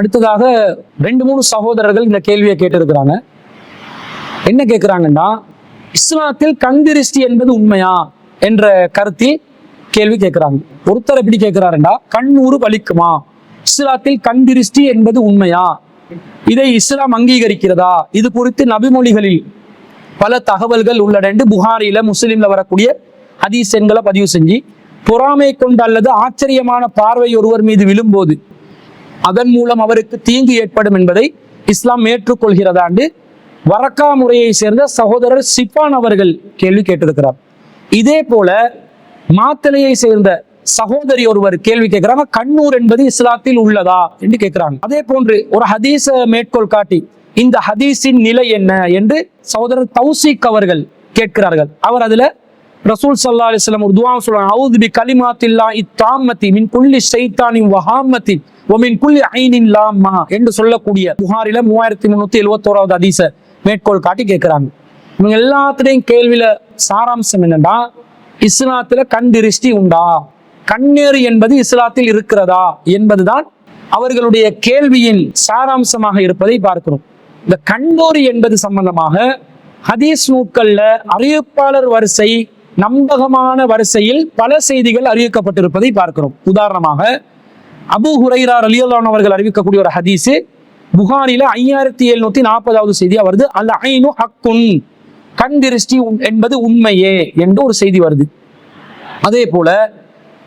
அடுத்ததாக ரெண்டு மூணு சகோதரர்கள் இந்த கேள்வியை கேட்டிருக்கிறாங்க. என்ன கேட்குறாங்கன்னா இஸ்லாத்தில் கண்திருஷ்டி என்பது உண்மையா? என்ற கருத்தில் கேள்வி கேட்குறாங்க. ஒருத்தர் எப்படி கேட்கிறாருண்டா கண்ணூறு வலிக்குமா? இஸ்லாத்தில் கண்திருஷ்டி என்பது உண்மையா? இதை இஸ்லாம் அங்கீகரிக்கிறதா? இது குறித்து நபிமொழிகளில் பல தகவல்கள் உள்ளடண்டு புகாரில முஸ்லிம்ல வரக்கூடிய ஹதீஸ் எண்களை பதிவு செஞ்சு பொறாமை கொண்டு அல்லது ஆச்சரியமான பார்வை ஒருவர் மீது விழும்போது அதன் மூலம் அவருக்கு தீங்கு ஏற்படும் என்பதை இஸ்லாம் ஏற்றுக்கொள்கிறதாண்டு வரக்கா முறையை சேர்ந்த சகோதரர் சிப்பான் அவர்கள் கேள்வி கேட்டிருக்கிறார். இதே போல மாத்தளையை சேர்ந்த சகோதரி ஒருவர் கேள்வி கேட்கிறாங்க கண்ணூர் என்பது இஸ்லாத்தில் உள்ளதா என்று கேட்கிறாங்க. அதே போன்று ஒரு ஹதீஸ மேற்கோள் காட்டி இந்த ஹதீஸின் நிலை என்ன என்று சகோதரர் தௌசிக் அவர்கள் கேட்கிறார்கள். அவர் அதுல ரசூல் சல்லா அலிஸ்லாம் ஒரு துவா சொல்றாங்க அவுது பி கலிமாத்தில்லா இத்தாமத்தி மின் குள்ளி ஷைத்தானின் வஹாமத்தி ஒமின் குள்ளி ஐனின் லாமா என்று சொல்லக்கூடிய புகாரில மூவாயிரத்தி முன்னூத்தி எழுபத்தோராவது அதிச மேற்கோள் காட்டி கேட்கிறாங்க இவங்க எல்லாத்துடையும் கேள்வியில சாராம்சம் என்னன்னா இஸ்லாத்துல கண் திருஷ்டி உண்டா கண்ணேறு என்பது இஸ்லாத்தில் இருக்கிறதா? என்பதுதான் அவர்களுடைய கேள்வியின் சாராம்சமாக இருப்பதை பார்க்கிறோம். இந்த கண்ணோரி என்பது சம்பந்தமாக ஹதீஸ் நூட்கள்ல அறிவிப்பாளர் வரிசை நம்பகமான வரிசையில் பல செய்திகள் அறிவிக்கப்பட்டிருப்பதை பார்க்கிறோம். உதாரணமாக அபு ஹுரைரார் அலியுல்லான் அவர்கள் அறிவிக்கக்கூடிய ஒரு ஹதீஸு புகாரில ஐயாயிரத்தி எழுநூத்தி நாற்பதாவது செய்தியா வருது. அல்ல ஐநூ ஹக்குன் கண் திருஷ்டி என்பது உண்மையே என்று ஒரு செய்தி வருது. அதே போல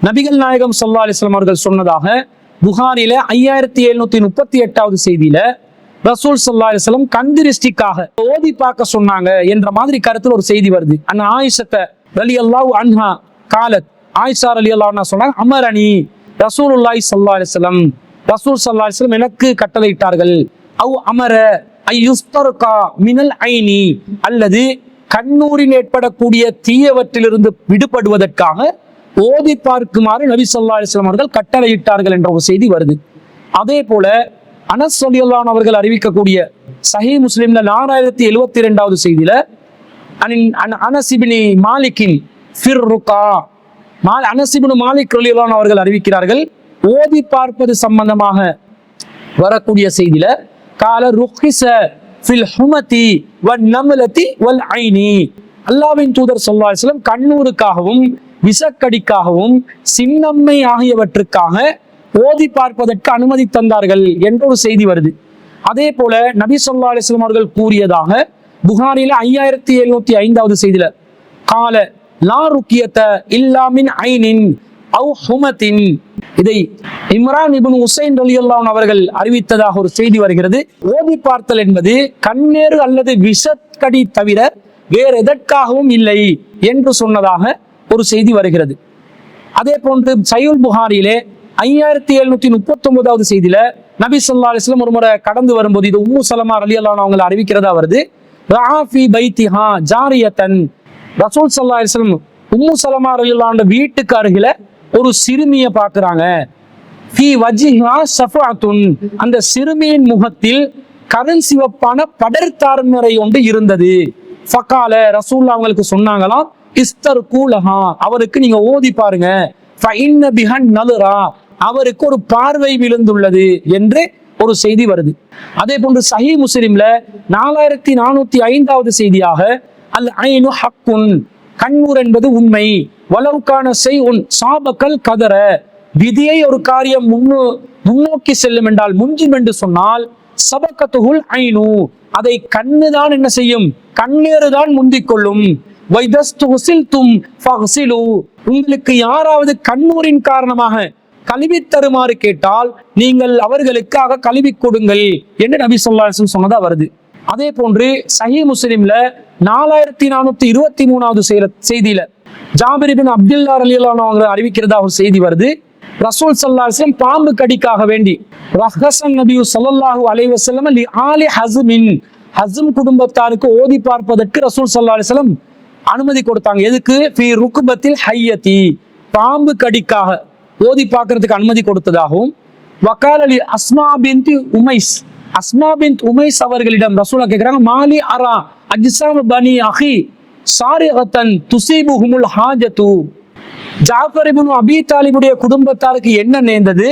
நபிகள் நாயகம் ஸல்லல்லாஹு அலிஸ்லாம் அவர்கள் சொன்னதாக புகாரில ஐயாயிரத்தி எழுநூத்தி முப்பத்தி எட்டாவது செய்தியில ரசூல் சல்லா அலைஹி கண் திருஷ்டிக்காக ஓதி பார்க்க சொன்னாங்க என்ற மாதிரி கருத்துல ஒரு செய்தி வருது. அந்த ஆயுஷத்தை ரலியல்லாஹு அன்ஹா காலத். ஆயிஷா அலி அன்ஹா சொன்னாங்க அமரணி. ரசூலுல்லாஹி ஸல்லல்லாஹு அலைஹி ரசூல் சல்லா அலிஸ்லம் எனக்கு கட்டளையிட்டார்கள். அவ் அமர ஐயுஸ்தர்கா மினல் ஐனி. அல்லது கண்ணூரில் ஏற்படக்கூடிய தீயவற்றிலிருந்து விடுபடுவதற்காக ஓதி பார்க்குமாறு நபி சொல்லா அலிஸ்லாம் அவர்கள் கட்டளையிட்டார்கள் என்ற ஒரு செய்தி வருது. அதே போல அனஸ் ரலியல்லாஹு அன்ஹு அவர்கள் அறிவிக்கக்கூடிய சஹி முஸ்லீம்ல நாலாயிரத்தி எழுவத்தி இரண்டாவது செய்தியில அனின் அனசிபினி மாலிக்கின் ஃபிர் ருகா மால் அனசிபின் மாலிக் ரலியலான் அவர்கள் அறிவிக்கிறார்கள். ஓதி பார்ப்பது சம்பந்தமாக வரக்கூடிய செய்தியில கால ருஹிச ஃபில் ஹுமதி வன் நமலதி வல் ஐனி. அல்லாஹ்வின் தூதர் ஸல்லல்லாஹு கண்ணூருக்காகவும் விசக்கடிக்காகவும் சின்னம்மை ஆகியவற்றுக்காக ஓதி பார்ப்பதற்கு அனுமதி தந்தார்கள் என்ற ஒரு செய்தி வருது. அதே போல நபி சொல்லா அலிஸ்லாம் அவர்கள் கூறியதாக புகாரில ஐயாயிரத்தி எழுநூத்தி ஐந்தாவது செய்தியில கால லா ருக்கியத்த இல்லாமின் ஐனின் அவு ஹுமத்தின். இதை இம்ரான் இபின் உசைன் ரலியல்லாஹு அவர்கள் அறிவித்ததாக ஒரு செய்தி வருகிறது. ஓதி பார்த்தல் என்பது கண்ணேறு அல்லது விஷக்கடி தவிர வேறு எதற்காகவும் இல்லை என்று சொன்னதாக ஒரு செய்தி வருகிறது. அதே போன்று சையுல் புகாரிலே ஐயாயிரத்தி எழுநூத்தி முப்பத்தி ஒன்பதாவது செய்தியில நபி சொல்லா அலைஹி ஒரு முறை கடந்து வரும்போது இது உம்மு சலமா அலி அல்லான் அவங்களை அறிவிக்கிறதா வருது. ராஃபி பைத்திஹா ஜாரியத்தன் ரசூல் சல்லா அலைஹி உம்மு சலமா ரலியல்லாஹு வீட்டுக்கு அருகில ஒரு சிறுமியை பார்க்குறாங்க ஃபி வஜிஹா சஃபாத்துன் அந்த சிறுமியின் முகத்தில் கருண் சிவப்பான படர்தார்மறை ஒன்று இருந்தது ஃபக்கால ரசூல்லா அவங்களுக்கு சொன்னாங்களாம் இஸ்தர் கூலஹா அவருக்கு நீங்க ஓதி பாருங்க ஃபஇன்ன பிஹன் நலுரா அவருக்கு ஒரு பார்வை விழுந்துள்ளது என்று ஒரு செய்தி வருது. அதே போன்று சஹி முஸ்லிம்ல நாலாயிரத்தி நானூத்தி ஐந்தாவது செய்தியாக அல் ஐனு ஹக்குன் கண்ணூர் என்பது உண்மை. வளவுக்கான செய் உன் சாபக்கல் கதற. விதியை ஒரு காரியம் முன்னு முன்னோக்கி செல்லும் என்றால் முஞ்சும் என்று சொன்னால் சபக்கத்துகுள் ஐனு. அதை கண்ணுதான் என்ன செய்யும்? கண்ணேறுதான் முந்திக் கொள்ளும். வைதஸ்துசில்தும் உங்களுக்கு யாராவது கண்ணூரின் காரணமாக கழுவி தருமாறு கேட்டால் நீங்கள் அவர்களுக்காக கழுவி கொடுங்கள் என்று நபி சொல்லாசன் சொன்னதா வருது அதே போன்று சஹி முஸ்லிம்ல நாலாயிரத்தி நானூத்தி இருபத்தி மூணாவது செய்தியில ஜாபிரிபின் அப்துல்லா ரலியல்லாஹு அறிவிக்கிறதா ஒரு செய்தி வருது. ரசூல் ஸல்லல்லாஹு பாம்பு கடிக்காக வேண்டி ரஹசன் நபி ஸல்லல்லாஹு அலைஹி ஆலி ஹசுமின் ஹசும் குடும்பத்தாருக்கு ஓதி பார்ப்பதற்கு ரசூல் ஸல்லல்லாஹு அலைஹி அனுமதி கொடுத்தாங்க. எதுக்கு? ஃபி ருக்குபத்தில் ஹையதி பாம்பு கடிக்காக. ஓதி பார்க்கறதுக்கு அனுமதி கொடுத்ததாகவும் வக்காலலி அஸ்மா பின்த் உமைஸ். அஸ்மா பின் உமைஸ் அவர்களிடம் ரசூலா கேட்கிறாங்க மாலி அரா அஜிசாம் பனி அஹி சாரிகத்தன் துசீபுஹுமுல் ஹாஜத்து. ஜாஃபர் இப்னு அபி தாலிபுடைய குடும்பத்தாருக்கு என்ன நேர்ந்தது?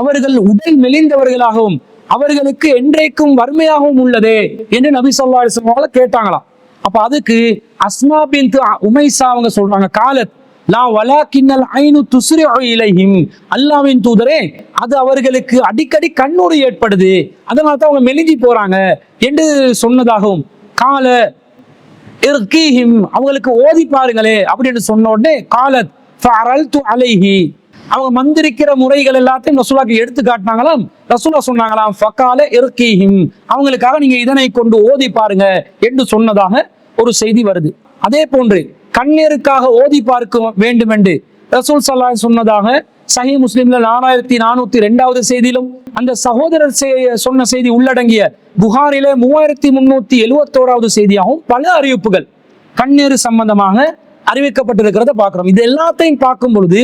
அவர்கள் உடல் மெலிந்தவர்களாகவும் அவர்களுக்கு என்றைக்கும் வறுமையாகவும் உள்ளதே என்று நபி சொல்லா அலிஸ்லாம் கேட்டாங்களாம். அப்ப அதுக்கு அஸ்மா பின் உமைசா அவங்க சொல்றாங்க காலத் லா வலா கிண்ணல் இலைஹிம். அல்லாவின் தூதரே அது அவர்களுக்கு அடிக்கடி கண்ணூறு ஏற்படுது. அதனால தான் அவங்க மெலிஞ்சி போறாங்க என்று சொன்னதாகவும் கால இர்கீஹிம் அவங்களுக்கு ஓதி பாருங்களே அப்படின்னு சொன்ன உடனே காலத் ஃபஅரல்து அலைஹி. அவங்க மந்திரிக்கிற முறைகள் எல்லாத்தையும் ரசூலாக்கு எடுத்து காட்டினாங்களாம். ரசூலா சொன்னாங்களாம் ஃபக்கால இர்கீஹிம் அவங்களுக்காக நீங்க இதனை கொண்டு ஓதி பாருங்க என்று சொன்னதாக ஒரு செய்தி வருது. அதே போன்று கண்ணீருக்காக ஓதி பார்க்க வேண்டும் என்று ரசூல் சல்லா சொன்னதாக சஹி முஸ்லிம்ல நாலாயிரத்தி நானூத்தி ரெண்டாவது செய்தியிலும் அந்த சகோதரர் சொன்ன செய்தி உள்ளடங்கிய புகாரில மூவாயிரத்தி முன்னூத்தி எழுவத்தோராவது செய்தியாகவும் பல அறிவிப்புகள் கண்ணீர் சம்பந்தமாக அறிவிக்கப்பட்டிருக்கிறத பார்க்கிறோம். இது எல்லாத்தையும் பார்க்கும் பொழுது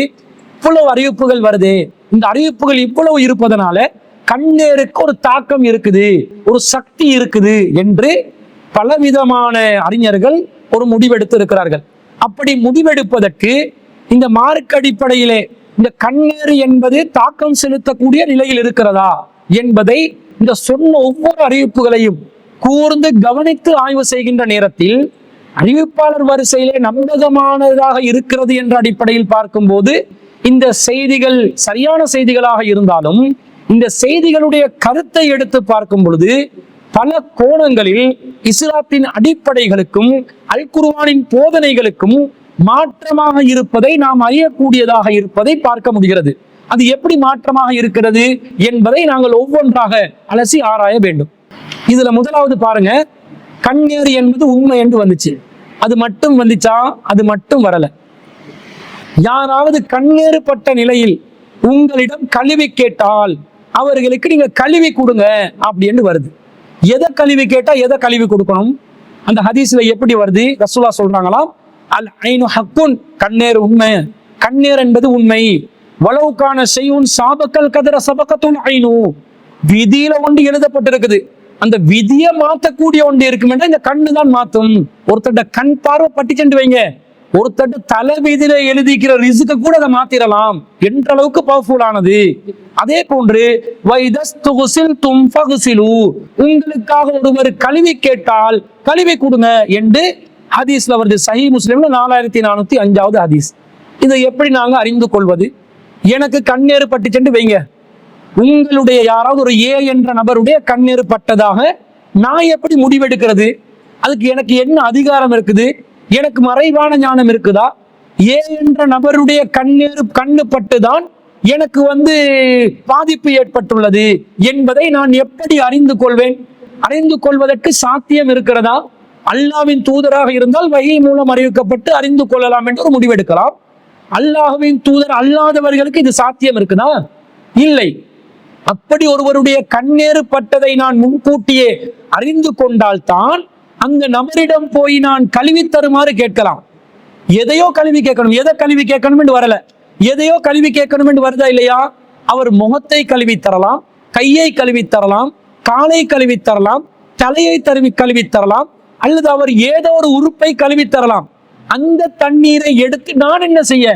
இவ்வளவு அறிவிப்புகள் வருது. இந்த அறிவிப்புகள் இவ்வளவு இருப்பதனால கண்ணீருக்கு ஒரு தாக்கம் இருக்குது ஒரு சக்தி இருக்குது என்று பலவிதமான அறிஞர்கள் ஒரு முடிவெடுத்து இருக்கிறார்கள் அப்படி முடிவெடுப்பதற்கு இந்த மார்க் அடிப்படையிலே இந்த கண்ணீர் என்பது தாக்கம் செலுத்தக்கூடிய நிலையில் இருக்கிறதா என்பதை இந்த சொன்ன ஒவ்வொரு அறிவிப்புகளையும் கூர்ந்து கவனித்து ஆய்வு செய்கின்ற நேரத்தில் அறிவிப்பாளர் வரிசையிலே நம்பகமானதாக இருக்கிறது என்ற அடிப்படையில் பார்க்கும்போது இந்த செய்திகள் சரியான செய்திகளாக இருந்தாலும் இந்த செய்திகளுடைய கருத்தை எடுத்து பார்க்கும் பொழுது பல கோணங்களில் இஸ்லாத்தின் அடிப்படைகளுக்கும் அல் குர்வானின் போதனைகளுக்கும் மாற்றமாக இருப்பதை நாம் அறியக்கூடியதாக இருப்பதை பார்க்க முடிகிறது. அது எப்படி மாற்றமாக இருக்கிறது என்பதை நாங்கள் ஒவ்வொன்றாக அலசி ஆராய வேண்டும். இதுல முதலாவது பாருங்க கண்ணேறு என்பது உண்மை என்று வந்துச்சு. அது மட்டும் வந்துச்சா? அது மட்டும் வரல. யாராவது கண்ணேறுபட்ட நிலையில் உங்களிடம் கழுவி கேட்டால் அவர்களுக்கு நீங்க கழுவி கொடுங்க அப்படின்னு வருது. எதை கழுவி கேட்டால் எதை கழுவி கொடுக்கணும் அந்த ஹதீஸில் எப்படி வருது? ரசூலா சொல்கிறாங்களா அல் ஐனு ஹக்குன் கண்ணேர் உண்மை. கண்ணேர் என்பது உண்மை. வளவுக்கான செய்யும் சாபக்கல் கதிர சபக்கத்தும் ஐனு. விதியில ஒன்று எழுதப்பட்டிருக்குது. அந்த விதியை மாற்றக்கூடிய ஒன்று இருக்குமென்றா இந்த கண்ணு தான் மாற்றும். ஒருத்தட்ட கண் பார்வை பட்டிச்சென்று வைங்க. ஒருத்தட்டு தலைவீதியில எழுதிக்கிற ரிசுக்க கூட அதை மாத்திரலாம் என்ற அளவுக்கு பவர்ஃபுல் ஆனது. அதே போன்று வைதஸ்துகுசில் உங்களுக்காக ஒருவர் கழுவி கேட்டால் கழுவி கொடுங்க என்று ஹதீஸ்ல வருது. சஹி முஸ்லிம்ல நாலாயிரத்தி நானூத்தி அஞ்சாவது ஹதீஸ். இதை எப்படி நாங்க அறிந்து கொள்வது? எனக்கு கண்ணேறு பட்டுச்சென்று வைங்க. உங்களுடைய யாராவது ஒரு ஏ என்ற நபருடைய கண்ணேறு பட்டதாக நான் எப்படி முடிவெடுக்கிறது? அதுக்கு எனக்கு என்ன அதிகாரம் இருக்குது? எனக்கு மறைவான ஞானம் இருக்குதா? ஏ என்ற நபருடைய கண்ணீர் கண்ணு பட்டுதான் எனக்கு வந்து பாதிப்பு ஏற்பட்டுள்ளது என்பதை நான் எப்படி அறிந்து கொள்வேன்? அறிந்து கொள்வதற்கு சாத்தியம் இருக்கிறதா? அல்லாவின் தூதராக இருந்தால் வகை மூலம் அறிவிக்கப்பட்டு அறிந்து கொள்ளலாம் என்று ஒரு முடிவெடுக்கலாம். அல்லாஹ்வின் தூதர் அல்லாதவர்களுக்கு இது சாத்தியம் இருக்குதா? இல்லை. அப்படி ஒருவருடைய கண்ணேறு பட்டதை நான் முன்கூட்டியே அறிந்து கொண்டால்தான் அந்த நபரிடம் போய் நான் கழுவி தருமாறு கேட்கலாம். எதையோ கழுவி கேட்கணும். எதை கழுவி கேட்கணும் வரல. எதையோ கழுவி கேட்கணும் வருதா இல்லையா? அவர் முகத்தை கழுவி தரலாம் கையை கழுவி தரலாம் காலை கழுவி தரலாம் தலையை தருவி கழுவி தரலாம் அல்லது அவர் ஏதோ ஒரு உறுப்பை கழுவி தரலாம். அந்த தண்ணீரை எடுத்து நான் என்ன செய்ய?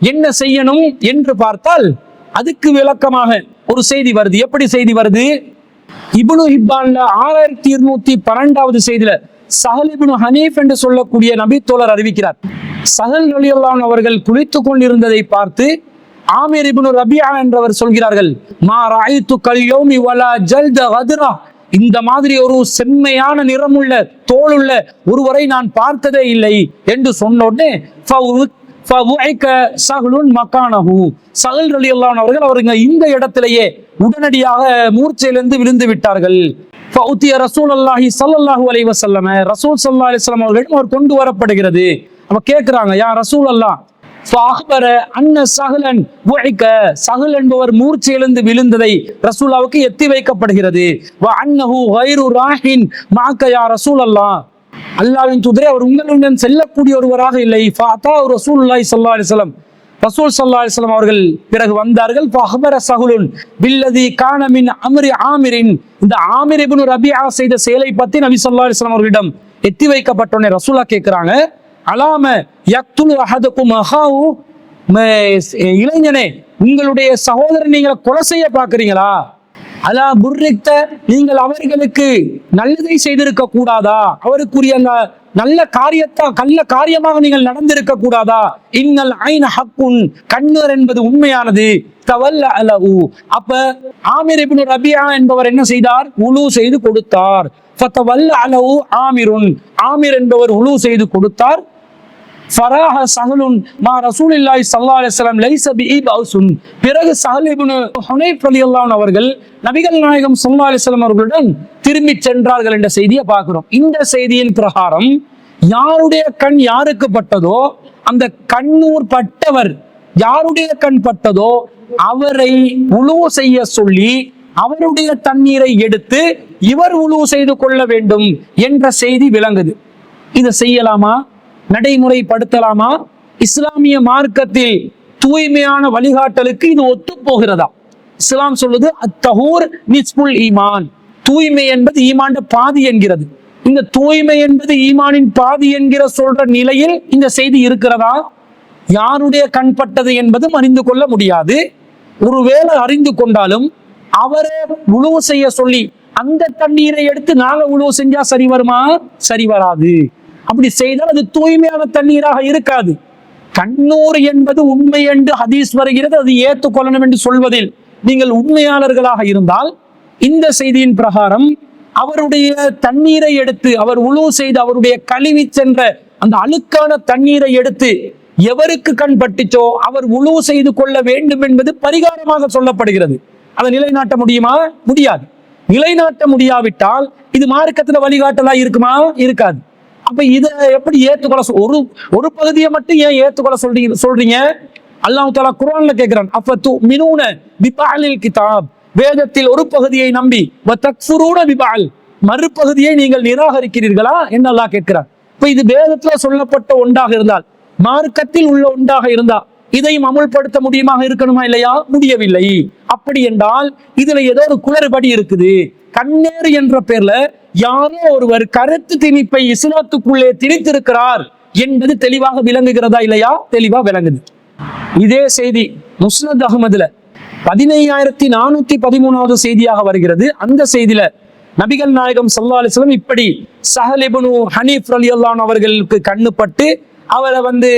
என்ன செய்யணும் என்று பார்த்தால் அதுக்கு விளக்கமாக ஒரு செய்தி வருது. எப்படி செய்தி வருது? இபுனு ஹிப்பான்ல ஆறாயிரத்தி இருநூத்தி பன்னெண்டாவது செய்தியில சஹல் இபுனு ஹனீஃப் என்று சொல்லக்கூடிய நபி தோழர் அறிவிக்கிறார். சஹல் ரலியல்லாஹு அவர்கள் குளித்துக் கொண்டிருந்ததை பார்த்து ஆமீர் இபுனு ரபியா என்றவர் சொல்கிறார்கள் மா ராயித்து கல்யோமி வலா ஜல்த கத்ரா. இந்த மாதிரி ஒரு செம்மையான நிறமுள்ள தோளுள்ள ஒருவரை நான் பார்த்ததே இல்லை என்று சொன்ன உடனே ஃபவு- ஃபவுஐக்க சஹலுன் மக்கானஹு அவர்கள் அவருங்க இந்த இடத்திலேயே உடனடியாக மூர்ச்சையிலிருந்து விழுந்து விட்டார்கள். ஃபவுத்திய ரசூல் அல்லாஹி ஸல்லல்லாஹு அலைஹி வஸல்லம் ரசூல் சல்லா அலிஸ்லாம் அவர்களிடம் அவர் கொண்டு வரப்படுகிறது. அப்ப கேட்குறாங்க யா ரசூல் அல்லாஹ் அக்பர அன்ன சஹலன் உழைக்க சகல் என்பவர் மூர்ச்சையிலிருந்து விழுந்ததை ரசூலாவுக்கு எத்தி வைக்கப்படுகிறது. வ அன்னஹு கைரு ராஹின் மாக்கயா ரசூல் அல்லாஹ் அல்லாவின் தூதரே அவர் உங்களுடன் செல்லக்கூடிய ஒருவராக இல்லை. ஃபஅதா ரசூலுல்லாஹி ஸல்லல்லாஹு அலைஹி ரசூல் சல்லா அலிஸ்லாம் அவர்கள் பிறகு வந்தார்கள். ஃபஅக்பர சகுலுன் பில்லதி கானமின் மின் ஆமிரின். இந்த ஆமிர் இப்னு ரபியா செய்த செயலை பத்தி நபி சல்லா அலிஸ்லாம் அவர்களிடம் எத்தி வைக்கப்பட்டோனே ரசூலா கேட்குறாங்க அலாம யக்துல் அஹதுக்கும் அஹாவு இளைஞனே உங்களுடைய சகோதரன் நீங்களை கொலை செய்ய பார்க்குறீங்களா? அலா புர்ரிக்த நீங்கள் அவர்களுக்கு நல்லதை செய்திருக்க கூடாதா? அவருக்குரிய அந்த நல்ல காரியத்தா நல்ல காரியமாக நீங்கள் நடந்திருக்க கூடாதா? இன்னல் ஐன ஹக்குன் கண்ணர் என்பது உண்மையானது. தவல்ல அலவு அப்ப ஆமிர் இப்னு ரபியா என்பவர் என்ன செய்தார்? உழு செய்து கொடுத்தார். ஃபத்தவல்ல அலவு ஆமிருன். ஆமிர் என்பவர் உழு செய்து கொடுத்தார். ஃபராஹ சஹலுன் மா ரசூலில்லாய் சல்லா அலிஸ்லாம் லைச பி பிஇ பிறகு சஹலிபுனு ஹுனைப் அலி அல்லான் அவர்கள் நபிகள் நாயகம் சல்லா அலிஸ்லாம் அவர்களுடன் திரும்பி சென்றார்கள் என்ற செய்தியை பார்க்கிறோம். இந்த செய்தியின் பிரகாரம் யாருடைய கண் யாருக்கு பட்டதோ அந்த கண்ணூர் பட்டவர் யாருடைய கண் பட்டதோ அவரை உழுவு செய்ய சொல்லி அவருடைய தண்ணீரை எடுத்து இவர் உழுவு செய்து கொள்ள வேண்டும் என்ற செய்தி விளங்குது. இதை செய்யலாமா? நடைமுறைப்படுத்தலாமா? இஸ்லாமிய மார்க்கத்தில் தூய்மையான வழிகாட்டலுக்கு இது ஒத்து போகிறதா இஸ்லாம் சொல்லுது அத்தகூர் நிஸ்புல் ஈமான். தூய்மை என்பது ஈமாண்ட பாதி என்கிறது. இந்த தூய்மை என்பது ஈமானின் பாதி என்கிற சொல்ற நிலையில் இந்த செய்தி இருக்கிறதா? யாருடைய கண்பட்டது என்பதும் அறிந்து கொள்ள முடியாது. ஒருவேளை அறிந்து கொண்டாலும் அவரே உழுவு செய்ய சொல்லி அந்த தண்ணீரை எடுத்து நாங்க உழுவு செஞ்சா சரி வருமா? சரி வராது. அப்படி செய்தால் அது தூய்மையான தண்ணீராக இருக்காது. கண்ணூர் என்பது உண்மை என்று ஹதீஸ் வருகிறது. அது ஏற்றுக்கொள்ளணும் என்று சொல்வதில் நீங்கள் உண்மையாளர்களாக இருந்தால் இந்த செய்தியின் பிரகாரம் அவருடைய தண்ணீரை எடுத்து அவர் உழு செய்து அவருடைய கழுவி சென்ற அந்த அழுக்கான தண்ணீரை எடுத்து எவருக்கு கண் பட்டுச்சோ அவர் உழு செய்து கொள்ள வேண்டும் என்பது பரிகாரமாக சொல்லப்படுகிறது. அதை நிலைநாட்ட முடியுமா? முடியாது. நிலைநாட்ட முடியாவிட்டால் இது மார்க்கத்தில் வழிகாட்டலா இருக்குமா? இருக்காது. அப்ப இத எப்படி ஏத்துக்கொள்ள ஒரு ஒரு பகுதியை மட்டும் ஏன் ஏத்துக்கொள்ள சொல்றீங்க சொல்றீங்க? அல்லாஹ் தாலா குரான்ல கேக்குறான் அப்ப தூ மினூன பிபாலில் கிதாப்? வேதத்தில் ஒரு பகுதியை நம்பி வத்தக்ஃபுரூன பிபால் மறுபகுதியை நீங்கள் நிராகரிக்கிறீர்களா என்று அல்லாஹ் கேட்கிறார் இப்ப இது வேதத்துல சொல்லப்பட்ட ஒன்றாக இருந்தால் மார்க்கத்தில் உள்ள ஒன்றாக இருந்தா இதையும் அமுல்படுத்த முடியுமாக இருக்கணுமா இல்லையா? முடியவில்லை. அப்படி என்றால் இதுல ஏதோ ஒரு குளறுபடி இருக்குது. கண்ணேறு என்ற பேர்ல யாரோ ஒருவர் கருத்து திணிப்பை இஸ்லாத்துக்குள்ளே திணித்திருக்கிறார் என்பது தெளிவாக விளங்குகிறதா இல்லையா? தெளிவா விளங்குது. இதே செய்தி முஸ்னத் அகமதுல பதினையாயிரத்தி நானூத்தி பதிமூணாவது செய்தியாக வருகிறது. அந்த செய்தியில நபிகள் நாயகம் சல்லா அலிஸ்லம் இப்படி சஹலிபனு ஹனீப் ஹனீஃப் அல்லான் அவர்களுக்கு கண்ணுப்பட்டு அவரை வந்து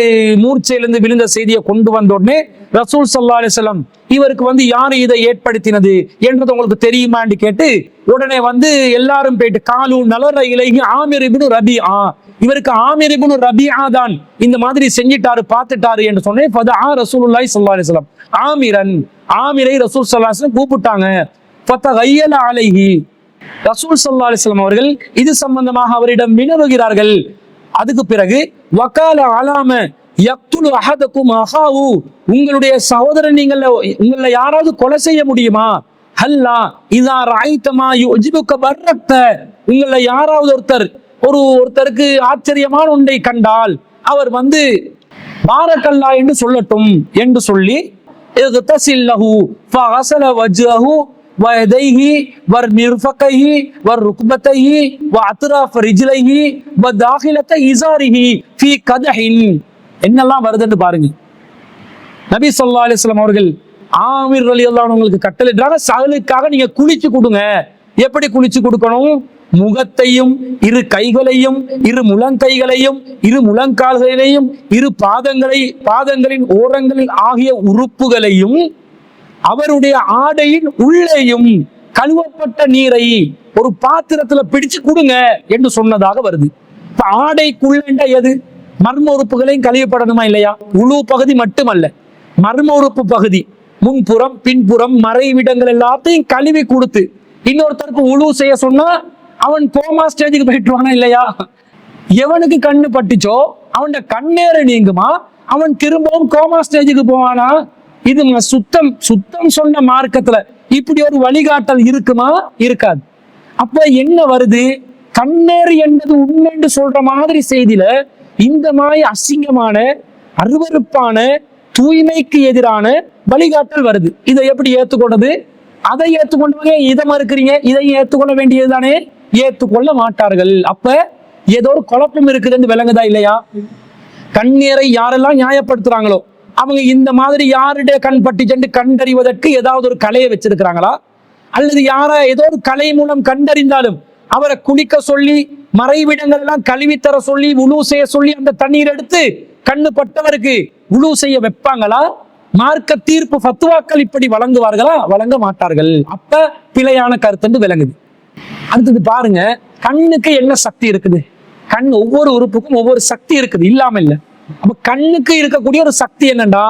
மூர்ச்சையிலிருந்து விழுந்த செய்தியை கொண்டு வந்த உடனே ரசூல் சல்லா அலிஸ்லம் இவருக்கு வந்து யார் இதை ஏற்படுத்தினது என்றது உங்களுக்கு தெரியுமான்னு கேட்டு உடனே வந்து எல்லாரும் போயிட்டு காலு நலர இலைஹி ஆமிர் ரபி ஆ இவருக்கு ஆமிர் ரபி ஆ தான் இந்த மாதிரி செஞ்சிட்டாரு பார்த்துட்டாரு என்று சொன்னேன் பத ஆ ஸல்லல்லாஹு அலைஹி வஸல்லம். ஆமிரன் ஆமிரை ரசூல் ஸல்லல்லாஹு கூப்பிட்டாங்க பத்த கூப்பிட்டாங்க. ஃபதகையல அலைஹி. ரசூல் சல்லா அலிஸ்லாம் அவர்கள் இது சம்பந்தமாக அவரிடம் வினவுகிறார்கள். அதுக்கு பிறகு வக்கால அலாம யக்துலு அஹதக்கும் அஹாவு உங்களுடைய சகோதரன் நீங்கள் உங்களை யாராவது கொலை செய்ய முடியுமா? ஹல்லா இதா ராய்த்தமா யுஜிபுக்க பர்ரக்த உங்களை யாராவது ஒருத்தர் ஒரு ஒருத்தருக்கு ஆச்சரியமான ஒன்றை கண்டால் அவர் வந்து பாரக்கல்லா என்று சொல்லட்டும் என்று சொல்லி இக்தசில்லஹு ஃபஹசல வஜ்ஹு வயதைஹி வர் மிர்ஃபகைஹி வர் ருக்பத்தைஹி வ அத்ராஃப் ரிஜ்லைஹி வ தாஹிலத்தை இசாரிஹி ஃபீ கதஹின். என்னெல்லாம் வருதுன்னு பாருங்க. நபி சொல்லா அலிஸ்லாம் அவர்கள் ஆமீர் அலி உங்களுக்கு கட்டளையிடுறாங்க. சகலுக்காக நீங்க குளிச்சு கொடுங்க. எப்படி குளிச்சு கொடுக்கணும்? முகத்தையும் இரு கைகளையும் இரு முழங்கைகளையும் இரு முழங்கால்களையும் இரு பாதங்களை பாதங்களின் ஓரங்களில் ஆகிய உறுப்புகளையும் அவருடைய ஆடையின் உள்ளேயும் கழுவப்பட்ட நீரை ஒரு பாத்திரத்துல பிடிச்சு கொடுங்க என்று சொன்னதாக வருது. இப்ப ஆடைக்குள்ள எது? மர்ம உறுப்புகளையும் கழுவப்படணுமா இல்லையா? உழு பகுதி மட்டுமல்ல. மர்ம உறுப்பு பகுதி. முன்புறம் பின்புறம் மறைவிடங்கள் எல்லாத்தையும் கழுவி கொடுத்து இன்னொருத்தருக்கு உழு செய்ய சொன்னா அவன் கோமா ஸ்டேஜுக்கு போயிட்டுவானா இல்லையா? எவனுக்கு கண்ணு பட்டுச்சோ அவன் கண்ணேறு நீங்குமா அவன் திரும்பவும் கோமா ஸ்டேஜுக்கு போவானா? இது சுத்தம் சுத்தம் சொன்ன மார்க்கத்துல இப்படி ஒரு வழிகாட்டல் இருக்குமா? இருக்காது. அப்ப என்ன வருது? கண்ணேறு என்பது உண்மைன்னு சொல்ற மாதிரி செய்தியில இந்த மாதிரி அசிங்கமான அருவருப்பான தூய்மைக்கு எதிரான வழிகாட்டல் வருது. இதை எப்படி ஏத்துக்கொண்டது அதை ஏத்துக்கொண்டவங்க இதை மறுக்கிறீங்க? இதை ஏத்துக்கொள்ள வேண்டியது தானே ஏத்துக்கொள்ள மாட்டார்கள். அப்ப ஏதோ ஒரு குழப்பம் இருக்குதுன்னு விளங்குதா இல்லையா? கண்ணீரை யாரெல்லாம் நியாயப்படுத்துறாங்களோ அவங்க இந்த மாதிரி யாருடைய கண் பட்டி சென்று கண்டறிவதற்கு ஏதாவது ஒரு கலையை வச்சிருக்கிறாங்களா? அல்லது யாரா ஏதோ ஒரு கலை மூலம் கண்டறிந்தாலும் அவரை குளிக்க சொல்லி மறைவிடங்கள் எல்லாம் கழுவி தர சொல்லி உணவு செய்ய சொல்லி அந்த தண்ணீர் எடுத்து கண்ணு பட்டவருக்கு உழு செய்ய வைப்பாங்களா? மார்க்க தீர்ப்பு ஃபத்துவாக்கள் இப்படி வழங்குவார்களா? வழங்க மாட்டார்கள். அப்ப பிழையான கருத்துன்னு விளங்குது. அடுத்தது பாருங்க கண்ணுக்கு என்ன சக்தி இருக்குது? கண் ஒவ்வொரு உறுப்புக்கும் ஒவ்வொரு சக்தி இருக்குது இல்லாம இல்ல. அப்ப கண்ணுக்கு இருக்கக்கூடிய ஒரு சக்தி என்னன்னா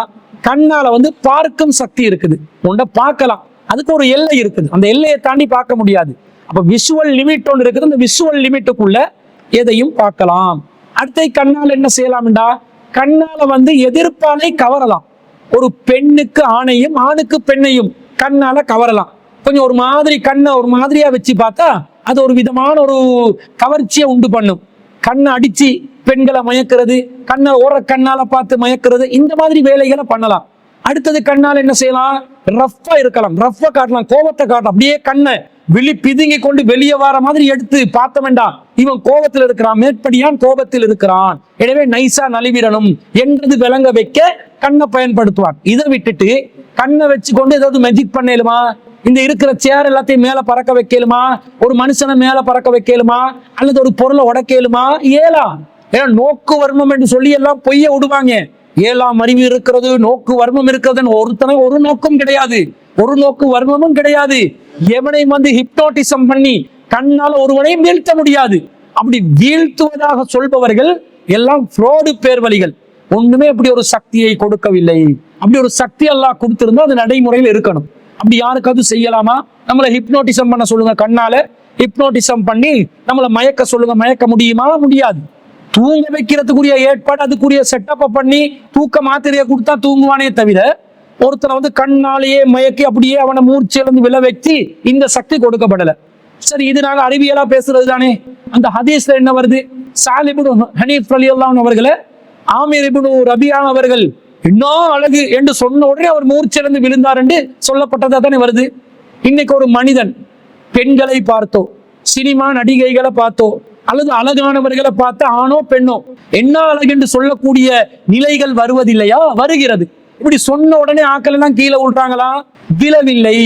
கண்ணால வந்து பார்க்கும் சக்தி இருக்குது. உண்ட பார்க்கலாம். அதுக்கு ஒரு எல்லை இருக்குது. அந்த எல்லையை தாண்டி பார்க்க முடியாது. அப்ப விஷுவல் லிமிட் ஒன்று இருக்குது. அந்த விஷுவல் லிமிட்டுக்குள்ள எதையும் பார்க்கலாம். அடுத்த கண்ணால் என்ன செய்யலாம்டா? கண்ணால வந்து எதிர்ப்பானை கவரலாம். ஒரு பெண்ணுக்கு ஆணையும் ஆணுக்கு பெண்ணையும் கண்ணால கவரலாம். கொஞ்சம் ஒரு மாதிரி கண்ணை ஒரு மாதிரியா வச்சு பார்த்தா அது ஒரு விதமான ஒரு கவர்ச்சியை உண்டு பண்ணும். கண்ணை அடிச்சு பெண்களை மயக்கிறது கண்ணை ஓர கண்ணால பார்த்து மயக்கிறது இந்த மாதிரி வேலைகளை பண்ணலாம். அடுத்தது கண்ணால் என்ன செய்யலாம்? ரஃப்பா இருக்கலாம். ரஃப்பா காட்டலாம் கோபத்தை காட்டலாம். அப்படியே கண்ணை விழி பிதுங்கி கொண்டு வெளியே வர மாதிரி எடுத்து பார்த்த வேண்டாம் இவன் கோபத்தில் இருக்கிறான் மேற்படியான் கோபத்தில் இருக்கிறான். எனவே நைசா நலிவிடணும் என்றது விளங்க வைக்க கண்ணை பயன்படுத்துவான். இதை விட்டுட்டு கண்ணை வச்சு கொண்டு ஏதாவது மெஜிக் பண்ணலுமா இந்த இருக்கிற சேர் எல்லாத்தையும் மேல பறக்க வைக்கலுமா ஒரு மனுஷனை மேல பறக்க வைக்கலுமா அல்லது ஒரு பொருளை உடைக்கலுமா ஏலாம். ஏன்னா நோக்கு வர்மம் என்று சொல்லி எல்லாம் பொய்ய விடுவாங்க. ஏழாம் அறிவு இருக்கிறது நோக்கு வர்மம் இருக்கிறதுன்னு ஒருத்தனை ஒரு நோக்கம் கிடையாது. ஒரு நோக்கு வர்மமும் கிடையாது. எவனை வந்து ஹிப்னோட்டிசம் பண்ணி கண்ணால் ஒருவனையும் வீழ்த்த முடியாது. அப்படி வீழ்த்துவதாக சொல்பவர்கள் எல்லாம் ஃப்ரோடு பேர்வழிகள். ஒண்ணுமே அப்படி ஒரு சக்தியை கொடுக்கவில்லை. அப்படி ஒரு சக்தி எல்லாம் கொடுத்திருந்தா அது நடைமுறையில் இருக்கணும். அப்படி யாருக்காவது செய்யலாமா? நம்மளை ஹிப்னோட்டிசம் பண்ண சொல்லுங்க கண்ணால. ஹிப்னோட்டிசம் பண்ணி நம்மளை மயக்க சொல்லுங்க மயக்க முடியுமா? முடியாது. தூங்க வைக்கிறதுக்குரிய ஏற்பாடு அதுக்குரிய செட்டப்பை பண்ணி தூக்க மாத்திரையை கொடுத்தா தூங்குவானே தவிர ஒருத்தனை வந்து கண்ணாலேயே மயக்கி அப்படியே அவனை மூர்ச்சியிலிருந்து விழ வச்சு இந்த சக்தி கொடுக்கப்படலை. சரி இது நாங்கள் அறிவியலா பேசுறது தானே? அந்த ஹதீஸ்ல என்ன வருது? சாலிபுடு ஹனீஃப் அலி அவர்களை ஆமீர் இபுனு ரபியா அவர்கள் இன்னும் அழகு என்று சொன்ன உடனே அவர் மூர்ச்சிலிருந்து விழுந்தார் என்று சொல்லப்பட்டதா தானே வருது? இன்னைக்கு ஒரு மனிதன் பெண்களை பார்த்தோ சினிமா நடிகைகளை பார்த்தோ அல்லது அழகானவர்களை பார்த்து ஆணோ பெண்ணோ என்ன அழகு என்று சொல்லக்கூடிய நிலைகள் வருவதில்லையா? வருகிறது. இப்படி சொன்ன உடனே ஆக்கள் எல்லாம் கீழே விழுறாங்களா? விழவில்லை.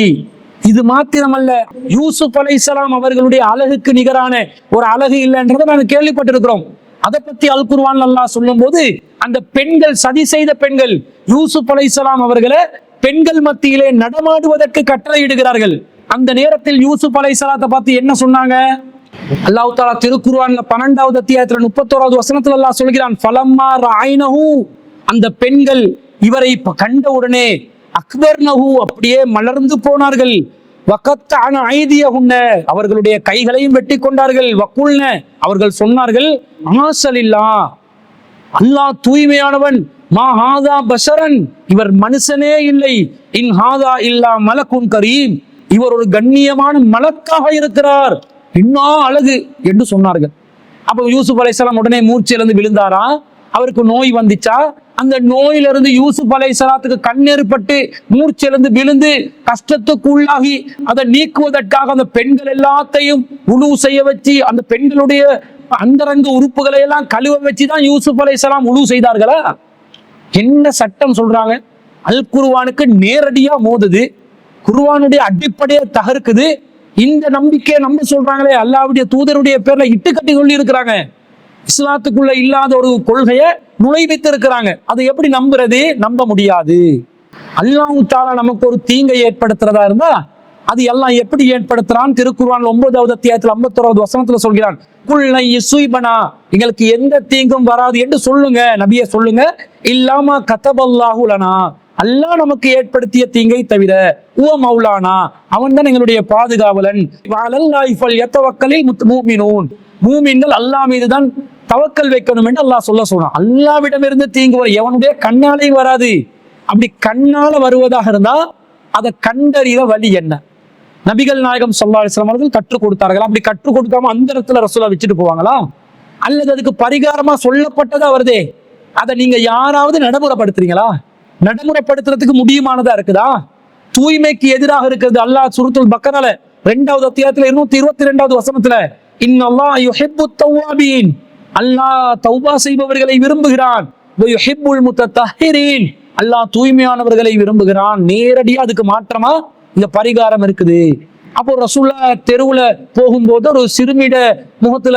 இது மாத்திரமல்ல யூசுப் அலைஹிஸ்ஸலாம் அவர்களுடைய அழகுக்கு நிகரான ஒரு அழகு இல்லைன்றதை நாங்கள் கேள்விப்பட்டிருக்கிறோம். அதை பத்தி அல் குர்ஆன் சொல்லும் சொல்லும்போது அந்த பெண்கள் சதி செய்த பெண்கள் யூசுப் அலைஹிஸ்ஸலாம் அவர்களை பெண்கள் மத்தியிலே நடமாடுவதற்கு கட்டளையிடுகிறார்கள். அந்த நேரத்தில் யூசுப் அலைஹிஸ்ஸலாத்தை பார்த்து என்ன சொன்னாங்க? அல்லாஹ் தாலா திருக்குர்ஆன்ல பன்னெண்டாவது அத்தியாயத்துல முப்பத்தோராவது வசனத்துல அல்லாஹ் சொல்கிறான் ஃபலம்மா ராயினஹு அந்த பெண்கள் இவரை கண்ட உடனே அக்பர்னஹு அப்படியே மலர்ந்து போனார்கள். வக்கத்தான ஐதியகுன்ன அவர்களுடைய கைகளையும் வெட்டி கொண்டார்கள். வக்குல்ன அவர்கள் சொன்னார்கள் ஆசல் இல்லா அல்லாஹ் தூய்மையானவன் மா ஹாதா பஷரன் இவர் மனுஷனே இல்லை. இன் ஹாதா இல்லா மலக்குன் கரீம். இவர் ஒரு கண்ணியமான மலக்காக இருக்கிறார். இன்னும் அழகு என்று சொன்னார்கள். அப்போ யூசுப் அலைஹிஸ்ஸலாம் உடனே மூச்சிலிருந்து விழுந்தாரா? அவருக்கு நோய் வந்துச்சா? அந்த நோயிலிருந்து யூசுப் அலைஹிஸ்ஸலாத்துக்கு கண்ணேற்பட்டு மூர்ச்சிலிருந்து விழுந்து கஷ்டத்துக்கு உள்ளாகி அதை நீக்குவதற்காக அந்த பெண்கள் எல்லாத்தையும் உணவு செய்ய வச்சு அந்த பெண்களுடைய அந்தரங்க உறுப்புகளை எல்லாம் கழுவ வச்சு தான் யூசுப் அலைஹிஸ்ஸலாம் உணவு செய்தார்களா? என்ன சட்டம் சொல்றாங்க? அல் குருவானுக்கு நேரடியா மோதுது குருவானுடைய அடிப்படையை தகர்க்குது. இந்த நம்பிக்கையை நம்ப சொல்றாங்களே அல்லாவுடைய தூதருடைய பேர்ல இட்டு கட்டி சொல்லி இருக்கிறாங்க இஸ்லாத்துக்குள்ள இல்லாத ஒரு கொள்கையை நுழைவித்து இருக்கிறாங்க அதை எப்படி நம்புறது? நம்ப முடியாது. அல்லாஹ் தாலா நமக்கு ஒரு தீங்கை ஏற்படுத்துறதா இருந்தா அது எல்லாம் எப்படி ஏற்படுத்துறான்? திருக்குறான் ஒன்பதாவது அத்தியாயத்துல ஐம்பத்தோராவது வசனத்துல சொல்கிறான் குல்லை இசுய்பனா எங்களுக்கு எந்த தீங்கும் வராது என்று சொல்லுங்க நபிய சொல்லுங்க. இல்லாம கதபல்லாஹுலனா அல்லாஹ் நமக்கு ஏற்படுத்திய தீங்கை தவிர உவ மௌலானா. அவன் தான் எங்களுடைய பாதுகாவலன். வஅலல்லாஹி முத் மூமினூன். மூமின்கள் அல்லாஹ் மீது தான் தவக்கல் வைக்கணும் என்று அல்லாஹ் சொல்ல சொல்றான் அல்லாவிடம் இருந்து தீங்கு வரும் எவனுடைய கண்ணாலையும் வராது. அப்படி கண்ணால வருவதாக இருந்தா அதை கண்டறிய வழி என்ன? நபிகள் நாயகம் ஸல்லல்லாஹு அலைஹி அவர்கள் கற்றுக் கொடுத்தார்கள்? அப்படி கற்றுக் கொடுக்காம அந்த இடத்துல ரசூலா வச்சுட்டு போவாங்களா? அல்லது அதுக்கு பரிகாரமா சொல்லப்பட்டதா வருதே அதை நீங்க யாராவது நடைமுறைப்படுத்துறீங்களா? நடைமுறைப்படுத்துறதுக்கு முடியுமானதா இருக்குதா? தூய்மைக்கு எதிராக இருக்கிறது அல்லாஹ் சுருத்துல் பக்கனால ரெண்டாவது அத்தியாயத்துல இருநூத்தி இருபத்தி ரெண்டாவது வசனத்துல இன்னல்லாஹ் யுஹிப்பு தவ்வாபீன் அல்லாஹ் தௌபா செய்பவர்களை விரும்புகிறான். அல்லாஹ் தூய்மையானவர்களை விரும்புகிறான். நேரடியா அதுக்கு மாற்றமா? இந்த பரிகாரம் இருக்குது. அப்போ ரசூல்லா தெருவுல போகும்போது ஒரு சிறுமிட முகத்துல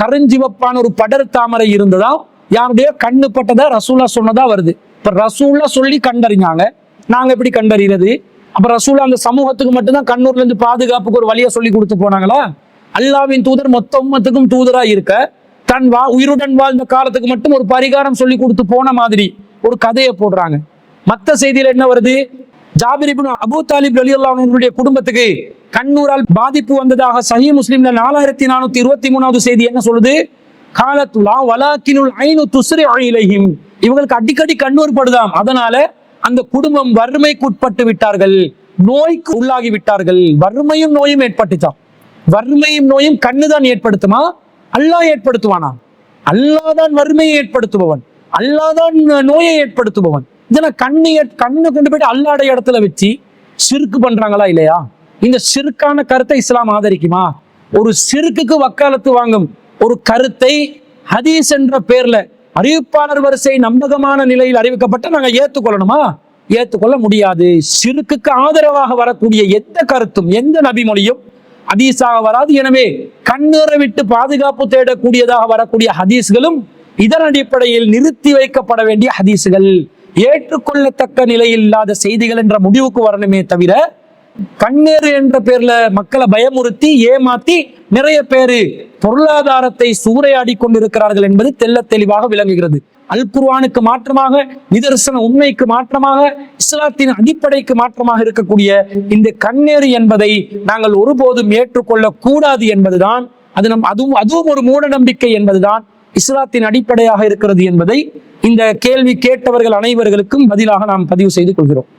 கருஞ்சிவப்பான ஒரு படர் தாமரை இருந்ததா? யாருடைய கண்ணு பட்டதா? ரசூல்லா சொன்னதா வருது. இப்ப ரசூல்லா சொல்லி கண்டறிஞ்சாங்க. நாங்க எப்படி கண்டறிகிறது அப்ப ரசூலா அந்த சமூகத்துக்கு மட்டும்தான் கண்ணூர்ல இருந்து பாதுகாப்புக்கு ஒரு வழியை சொல்லி கொடுத்து போனாங்களா? அல்லாவின் தூதர் மொத்த உம்மத்துக்கும் தூதரா இருக்க. தன் வா உயிருடன் வாழ்ந்த காலத்துக்கு மட்டும் ஒரு பரிகாரம் சொல்லி கொடுத்து போன மாதிரி ஒரு கதையை போடுறாங்க. மற்ற செய்தியில என்ன வருது? ஜாபிரிபின் அபு அபூ தாலிப் ரலியல்லாஹு அன்ஹுடைய குடும்பத்துக்கு கண்ணூரால் பாதிப்பு வந்ததாக சஹி முஸ்லீம்ல நாலாயிரத்தி நானூத்தி இருபத்தி மூணாவது செய்தி என்ன சொல்லுது? காலத்துலா வலாக்கினுள் ஐனு துசுரி அழிலையும் இவங்களுக்கு அடிக்கடி கண்ணூர் படுதாம் அதனால அந்த குடும்பம் வறுமைக்குட்பட்டு விட்டார்கள். நோய்க்கு உள்ளாகி விட்டார்கள். வறுமையும் நோயும் ஏற்பட்டுச்சாம். வறுமையும் நோயும் கண்ணுதான் ஏற்படுத்துமா? அல்லாஹ் ஏற்படுத்துவானா? அல்லாஹ் தான் வறுமையை ஏற்படுத்துபவன். அல்லாஹ் தான் நோயை ஏற்படுத்துபவன். இதெல்லாம் கண்ணு ஏற்- கொண்டு போயிட்டு அல்லாட இடத்துல வச்சு சிறுக்கு பண்றாங்களா இல்லையா? இந்த சிறுக்கான கருத்தை இஸ்லாம் ஆதரிக்குமா? ஒரு சிறுக்குக்கு வக்காலத்து வாங்கும் ஒரு கருத்தை ஹதீஸ் என்ற பேர்ல அறிவிப்பாளர் வரிசை நம்பகமான நிலையில் அறிவிக்கப்பட்ட நாங்கள் ஏற்றுக்கொள்ளணுமா ஏற்றுக்கொள்ள முடியாது. சிறுக்குக்கு ஆதரவாக வரக்கூடிய எந்த கருத்தும் எந்த நபிமொழியும் ஹதீஸாக வராது. எனவே கண்ணீரை விட்டு பாதுகாப்பு தேடக்கூடியதாக வரக்கூடிய ஹதீஸ்களும் இதன் அடிப்படையில் நிறுத்தி வைக்கப்பட வேண்டிய ஹதீஸுகள். ஏற்றுக்கொள்ளத்தக்க நிலையில் இல்லாத செய்திகள் என்ற முடிவுக்கு வரணுமே தவிர கண்ணீர் என்ற பேர்ல மக்களை பயமுறுத்தி ஏமாத்தி நிறைய பேரு பொருளாதாரத்தை சூறையாடி கொண்டிருக்கிறார்கள் என்பது தெள்ளத் தெளிவாக விளங்குகிறது. அல் குர்வானுக்கு மாற்றமாக நிதர்சன உண்மைக்கு மாற்றமாக இஸ்லாத்தின் அடிப்படைக்கு மாற்றமாக இருக்கக்கூடிய இந்த கண்ணேறு என்பதை நாங்கள் ஒருபோதும் ஏற்றுக்கொள்ள கூடாது என்பதுதான். அது நம் அதுவும் அதுவும் ஒரு மூட நம்பிக்கை என்பதுதான். இஸ்லாத்தின் அடிப்படையாக இருக்கிறது என்பதை இந்த கேள்வி கேட்டவர்கள் அனைவர்களுக்கும் பதிலாக நாம் பதிவு செய்து கொள்கிறோம்.